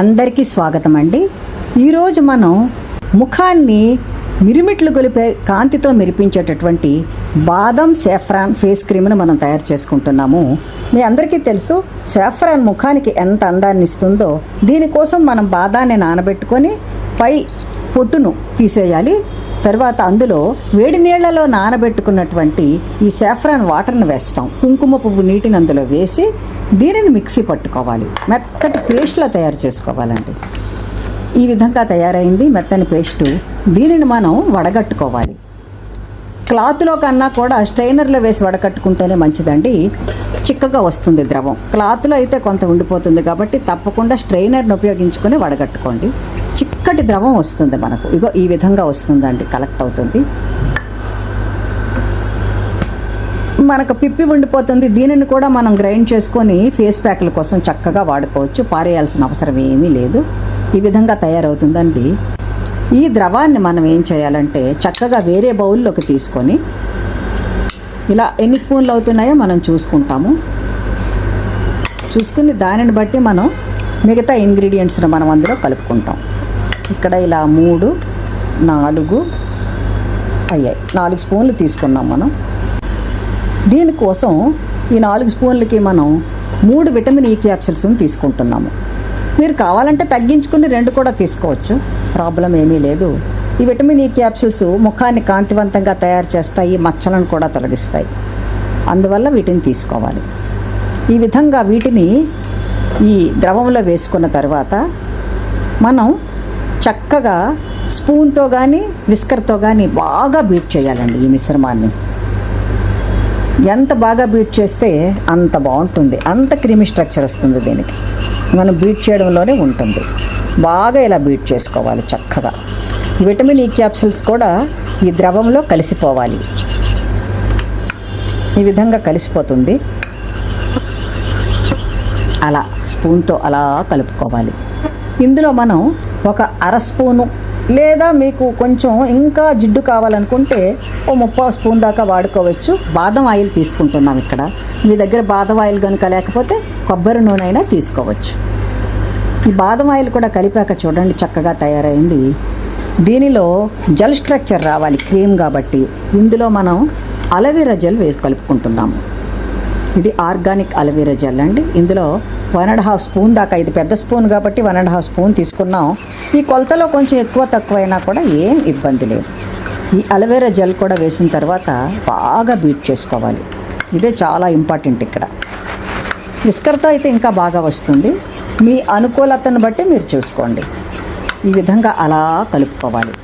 అందరికీ స్వాగతం అండి. ఈరోజు మనం ముఖాన్ని మిరిమిట్లు గొలిపే కాంతితో మెరిపించేటటువంటి బాదం సాఫ్రాన్ ఫేస్ క్రీమ్ను మనం తయారు చేసుకుంటున్నాము. మీ అందరికీ తెలుసు సాఫ్రాన్ ముఖానికి ఎంత అందాన్ని ఇస్తుందో దీనికోసం మనం బాదాన్ని నానబెట్టుకొని పై పొట్టును తీసేయాలి. తర్వాత అందులో వేడి నీళ్ళలో నానబెట్టుకున్నటువంటి ఈ సాఫ్రాన్ వాటర్ని వేస్తాం. కుంకుమ పువ్వు నీటిని అందులో వేసి దీనిని మిక్సీ పట్టుకోవాలి. మెత్తటి పేస్ట్లా తయారు చేసుకోవాలండి. ఈ విధంగా తయారైంది మెత్తని పేస్టు దీనిని మనం వడగట్టుకోవాలి. క్లాత్లో కన్నా కూడా స్ట్రైనర్లో వేసి వడకట్టుకుంటేనే మంచిదండి. చిక్కగా వస్తుంది ద్రవం. క్లాత్లో అయితే కొంత ఉండిపోతుంది కాబట్టి తప్పకుండా స్ట్రైనర్ని ఉపయోగించుకొని వడగట్టుకోండి. చక్కటి ద్రవం వస్తుంది మనకు. ఇగో ఈ విధంగా వస్తుందండి కలెక్ట్ అవుతుంది. మనకు పిప్పి ఉండిపోతుంది. దీనిని కూడా మనం గ్రైండ్ చేసుకొని ఫేస్ ప్యాక్ల కోసం చక్కగా వాడుకోవచ్చు. పారేయాల్సిన అవసరం ఏమీ లేదు. ఈ విధంగా తయారవుతుందండి. ఈ ద్రవాన్ని మనం ఏం చేయాలంటే చక్కగా వేరే బౌల్లోకి తీసుకొని ఇలా ఎన్ని స్పూన్లు అవుతున్నాయో మనం చూసుకుంటాము. చూసుకుని దానిని బట్టి మనం మిగతా ఇంగ్రీడియంట్స్ని మనం అందులో కలుపుకుంటాం. ఇక్కడ ఇలా మూడు నాలుగు అయ్యాయి. నాలుగు స్పూన్లు తీసుకున్నాం మనం. దీనికోసం ఈ నాలుగు స్పూన్లకి మనం మూడు విటమిన్ e ఈ క్యాప్సిల్స్ని తీసుకుంటున్నాము. మీరు కావాలంటే తగ్గించుకుని రెండు కూడా తీసుకోవచ్చు. ప్రాబ్లం ఏమీ లేదు. ఈ విటమిన్ e ఈ క్యాప్సిల్స్ ముఖాన్ని కాంతివంతంగా తయారు చేస్తాయి మచ్చలను కూడా తొలగిస్తాయి. అందువల్ల వీటిని తీసుకోవాలి. ఈ విధంగా వీటిని ఈ ద్రవంలో వేసుకున్న తర్వాత మనం చక్కగా స్పూన్తో కానీ విస్కర్తో కానీ బాగా బీట్ చేయాలండి ఈ మిశ్రమాన్ని. ఎంత బాగా బీట్ చేస్తే అంత బాగుంటుంది. అంత క్రీమీ స్ట్రక్చర్ వస్తుంది దీనికి. మనం బీట్ చేయడంలోనే ఉంటుంది. బాగా ఇలా బీట్ చేసుకోవాలి చక్కగా. విటమిన్ ఈ క్యాప్సిల్స్ కూడా ఈ ద్రవంలో కలిసిపోవాలి. ఈ విధంగా కలిసిపోతుంది. అలా స్పూన్తో అలా కలుపుకోవాలి. ఇందులో మనం ఒక అర స్పూను లేదా మీకు కొంచెం ఇంకా జిడ్డు కావాలనుకుంటే ఓ ముప్పై స్పూన్ దాకా వాడుకోవచ్చు. బాదం ఆయిల్ తీసుకుంటున్నాం ఇక్కడ. మీ దగ్గర బాదం ఆయిల్ కనుక లేకపోతే కొబ్బరి నూనె అయినా తీసుకోవచ్చు. ఈ బాదం ఆయిల్ కూడా కలిపాక చూడండి చక్కగా తయారైంది. దీనిలో జెల్ స్ట్రక్చర్ రావాలి క్రీమ్ కాబట్టి. ఇందులో మనం అలవీరా జెల్ వేసి కలుపుకుంటున్నాము. ఇది ఆర్గానిక్ అలవీరా జెల్ అండి. ఇందులో వన్ అండ్ హాఫ్ స్పూన్ దాకా. ఇది పెద్ద స్పూన్ కాబట్టి వన్ అండ్ హాఫ్ స్పూన్ తీసుకున్నాం. ఈ కొలతలో కొంచెం ఎక్కువ తక్కువైనా కూడా ఏం ఇబ్బంది లేదు. ఈ అలవేరా జెల్ కూడా వేసిన తర్వాత బాగా బీట్ చేసుకోవాలి. ఇదే చాలా ఇంపార్టెంట్ ఇక్కడ. విస్కర్తో అయితే ఇంకా బాగా వస్తుంది. మీ అనుకూలతను బట్టి మీరు చూసుకోండి. ఈ విధంగా అలా కలుపుకోవాలి.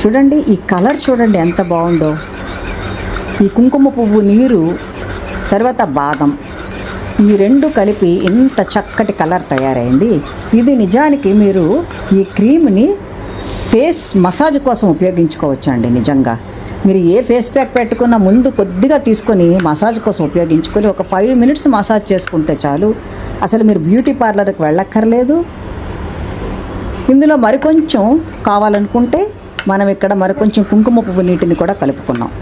చూడండి ఈ కలర్ చూడండి ఎంత బాగుందో. ఈ కుంకుమ పువ్వు నీరు తర్వాత బాదం. ఈ రెండు కలిపి ఇంత చక్కటి కలర్ తయారైంది. ఇది నిజానికి మీరు ఈ క్రీమ్ని ఫేస్ మసాజ్ కోసం ఉపయోగించుకోవచ్చు అండి నిజంగా. మీరు ఏ ఫేస్ ప్యాక్ పెట్టుకున్న ముందు కొద్దిగా తీసుకొని మసాజ్ కోసం ఉపయోగించుకొని ఒక ఫైవ్ మినిట్స్ మసాజ్ చేసుకుంటే చాలు. అసలు మీరు బ్యూటీ పార్లర్కి వెళ్ళక్కర్లేదు. ఇందులో మరికొంచెం కావాలనుకుంటే మనం ఇక్కడ మరికొంచెం కుంకుమ పువ్వు నీటిని కూడా కలుపుకున్నాం.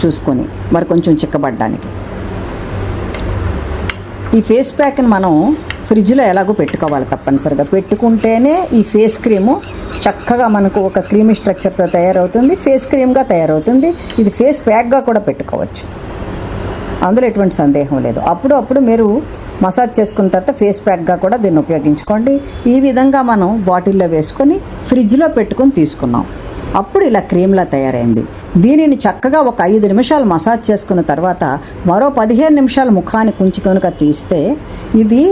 చూసుకొని మరికొంచెం చిక్కబడ్డానికి. ఈ ఫేస్ ప్యాక్ని మనం ఫ్రిడ్జ్లో ఎలాగో పెట్టుకోవాలి తప్పనిసరిగా. పెట్టుకుంటేనే ఈ ఫేస్ క్రీము చక్కగా మనకు ఒక క్రీమీ స్ట్రక్చర్తో తయారవుతుంది ఫేస్ క్రీమ్గా తయారవుతుంది. ఇది ఫేస్ ప్యాక్గా కూడా పెట్టుకోవచ్చు. అందులో ఎటువంటి సందేహం లేదు. అప్పుడు అప్పుడు మీరు మసాజ్ చేసుకున్న తర్వాత ఫేస్ ప్యాక్గా కూడా దీన్ని ఉపయోగించుకోండి. ఈ విధంగా మనం బాటిల్లో వేసుకొని ఫ్రిడ్జ్లో పెట్టుకొని తీసుకున్నాం. అప్పుడు ఇలా క్రీమ్లా తయారైంది. దీనిని చక్కగా ఒక ఐదు నిమిషాలు మసాజ్ చేసుకున్న తర్వాత మరో పదిహేను నిమిషాలు ముఖాన్ని కుంచి కనుక తీస్తే ఇది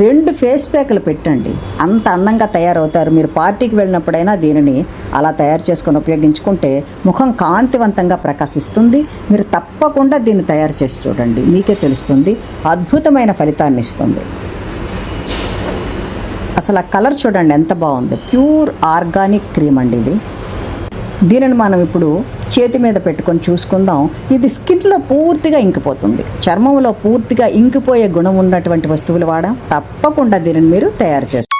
రెండు ఫేస్ ప్యాక్లు పెట్టండి. అంత అందంగా తయారవుతారు. మీరు పార్టీకి వెళ్ళినప్పుడైనా దీనిని అలా తయారు చేసుకొని ఉపయోగించుకుంటే ముఖం కాంతివంతంగా ప్రకాశిస్తుంది. మీరు తప్పకుండా దీన్ని తయారు చేసి చూడండి. మీకే తెలుస్తుంది. అద్భుతమైన ఫలితాన్ని ఇస్తుంది. అసలు ఆ కలర్ చూడండి ఎంత బాగుంది. ప్యూర్ ఆర్గానిక్ క్రీమ్ అండి ఇది. దీనిని మనం ఇప్పుడు చేతి మీద పెట్టుకొని చూసుకుందాం. ఇది స్కిన్లో పూర్తిగా ఇంకిపోతుంది. చర్మంలో పూర్తిగా ఇంకిపోయే గుణం ఉన్నటువంటి వస్తువులు వాడడం తప్పకుండా దీనిని మీరు తయారు చేస్తారు.